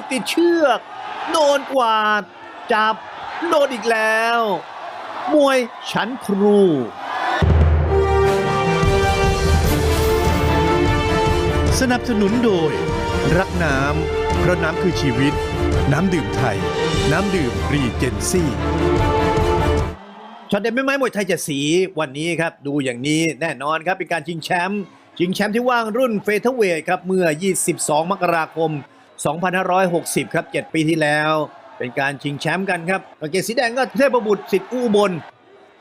บติดเชือก โดนกวาด จับ โดนอีกแล้ว มวยชั้นครูสนับสนุนโดย รักน้ำเพราะน้ำคือชีวิต น้ำดื่มไทย น้ำดื่มรีเจนซี่ช็อตเด็ดไม่ไม้มวยไทยเจะสีวันนี้ครับ ดูอย่างนี้แน่นอนครับ เป็นการชิงแชมป์ชิงแชมป์ที่ว่างรุ่นเฟเธอร์เวทครับ เมื่อ 22 มกราคม 2560 ครับ 7 ปีที่แล้ว เป็นการชิงแชมป์กันครับกางเกงสีแดงก็เทพบุตรสิทธิ์อู้บน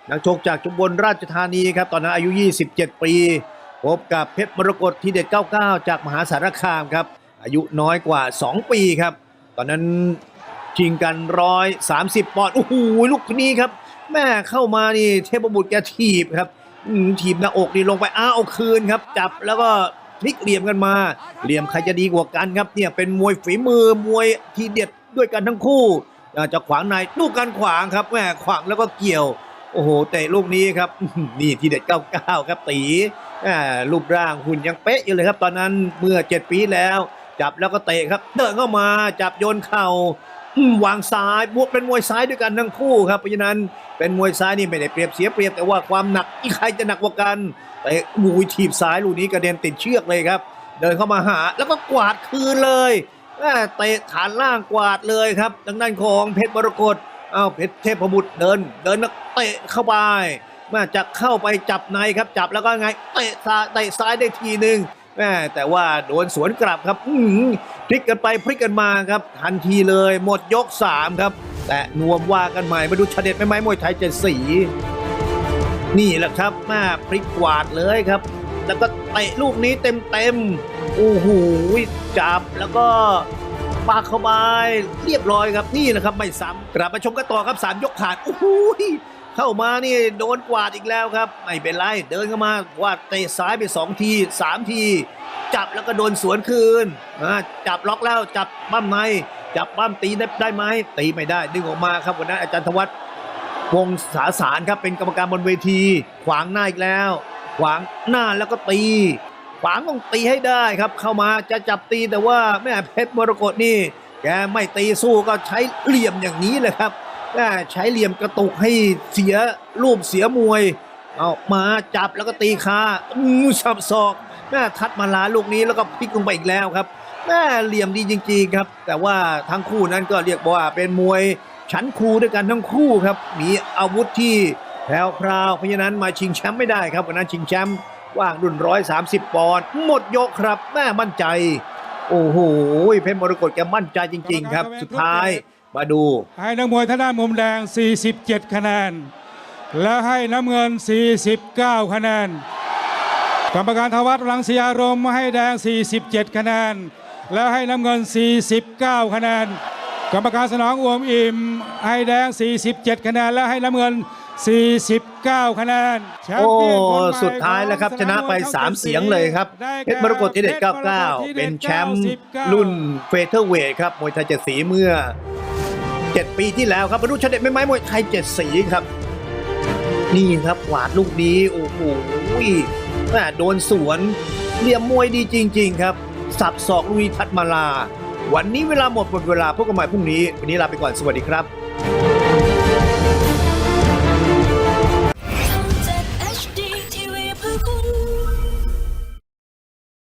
นักชกจากจุบลราชธานีครับ ตอนนั้นอายุ 27 ปี พบกับเพชรมรกตที่เด็ด 99 จากมหาสารคามครับ อายุน้อยกว่า 2 ปีครับ ตอนนั้นชิงกันร้อยสามสิบปอนด์โอ้โหลูกนี้ครับ แม่เข้ามานี่เทพบุตรแกถีบครับถีบหน้าอกนี่ลงไปอ้าวเอาคืนครับ จับแล้วก็ พลิกเหลี่ยมกันมา เหลี่ยมใครจะดีกว่ากันครับเนี่ยเป็นมวยฝีมือมวยทีเด็ดด้วยกันทั้งคู่จะขวางในลูกการขวางครับแม่ขวางแล้วก็เกี่ยว โอ้โหเตะลูกนี้ครับนี่ทีเด็ด99 ครับตีอ่รูปร่างหุ่นยังเป๊ะอยู่เลยครับ ตอนนั้นเมื่อ 7 ปีแล้ว จับแล้วก็เตะครับเดินเข้ามาจับโยนเข่า วางซ้ายบวกเป็นมวยซ้ายด้วยกันทั้งคู่ครับเพราะฉะนั้นเป็นมวยซ้ายนี่ไม่ได้เปรียบเสียเปรียบแต่ว่าความหนักอีกใครจะหนักกว่ากันเตะบูยถีบซ้ายลูกนี้กระเด็นติดเชือกเลยครับ เดินเข้ามาหาแล้วก็กวาดคืนเลยเตะฐานล่างกวาดเลยครับทางด้านของเพชรมรกตอ้าวเพชรเทพบุตรเดิน เดินเตะเข้าไปแม่จะเข้าไปจับในครับจับแล้วก็ไงเตะซ้ายเตะซ้ายได้ทีหนึ่ง แม่แต่ว่าโดนสวนกลับครับพลิกกันไปพลิกกันมาครับ ทันทีเลยหมดยกสามครับ แต่นวมว่ากันใหม่มาดูชาเด็ดไม่ไม้มวยไทยเจ็ดสี นี่แหละครับแม่พลิกกวาดเลยครับ แล้วก็เตะลูกนี้เต็มเต็มโอ้โหจับแล้วก็ปากเข้าไปเรียบร้อยครับนี่นะครับไม่ซ้ำกลับมาชมกันต่อครับสามยกผ่านโอ้โห เข้ามานี่โดนกวาดอีกแล้วครับ ไม่เป็นไร เดินเข้ามาวาดเตะซ้ายไปสองทีสามที จับแล้วก็โดนสวนคืนอ่าจับล็อกแล้วจับปั้มในจับปั้มตีได้ได้ไหมตีไม่ได้ ดึงออกมาครับวันนั้นอาจารย์ธวัฒน์วงศาสารครับเป็นกรรมการบนเวที ขวางหน้าอีกแล้ว ขวางหน้าแล้วก็ตีขวางต้องตีให้ได้ครับ เข้ามาจะจับตีแต่ว่าแม่เพชรมรกตนี่แกไม่ตีสู้ก็ใช้เหลี่ยมอย่างนี้เลยครับ ใช้เหลี่ยมกระตุกให้เสียรูปเสียมวย เอามาจับแล้วก็ตีคาสับศอกแม่ทัดมาลาลูกนี้แล้วก็พลิกลงไปอีกแล้วครับแม่เหลี่ยมดีจริงๆครับ แต่ว่าทั้งคู่นั้นก็เรียกว่าเป็นมวยชั้นครูด้วยกันทั้งคู่ครับ มีอาวุธที่แพรวพราวเพราะฉะนั้นมาชิงแชมป์ไม่ได้ครับวันนั้นชิงแชมป์ว่างรุ่นร้อยสามสิบปอนด์หมดยกครับแม่มั่นใจ โอ้โหเพชรมรกตแกมั่นใจจริง ๆ ครับ สุดท้าย มาดู ให้นักมวยทางด้านมุมแดง 47 คะแนน และให้น้ำเงิน 49 คะแนน กรรมการทวัฒน์รังสีอารมณ์ให้แดง 47 คะแนน และให้น้ำเงิน 49 คะแนน กรรมการสนองอวมอิ่มให้แดง 47 คะแนน และให้น้ำเงิน 49 คะแนนแชมโอ้ป์เปี้ยนคนใหม่สุดท้ายแล้วครับของชนะไปสนามมวย3เสียงเลยครับได้เพชรมรกตที่เด็ดเพชรมรกตที่99เด็ดเป็นแชมป์99รุ่นเฟเธอร์เวทครับ มวยไทยเจ็ดสีเมื่อ 7 ปีที่แล้วครับมาดูชเด็ดไม่ไม้มวยไทยเจ็ดสีครับ นี่ครับหวาดลูกนี้โอ้โหแม่โดนสวนเหลี่ยมมวยดีจริง ๆ ครับ สับศอกลุยทัดมาลา วันนี้เวลาหมดหมดเวลาพบกันใหม่พรุ่งนี้ วันนี้ลาไปก่อนสวัสดีครับ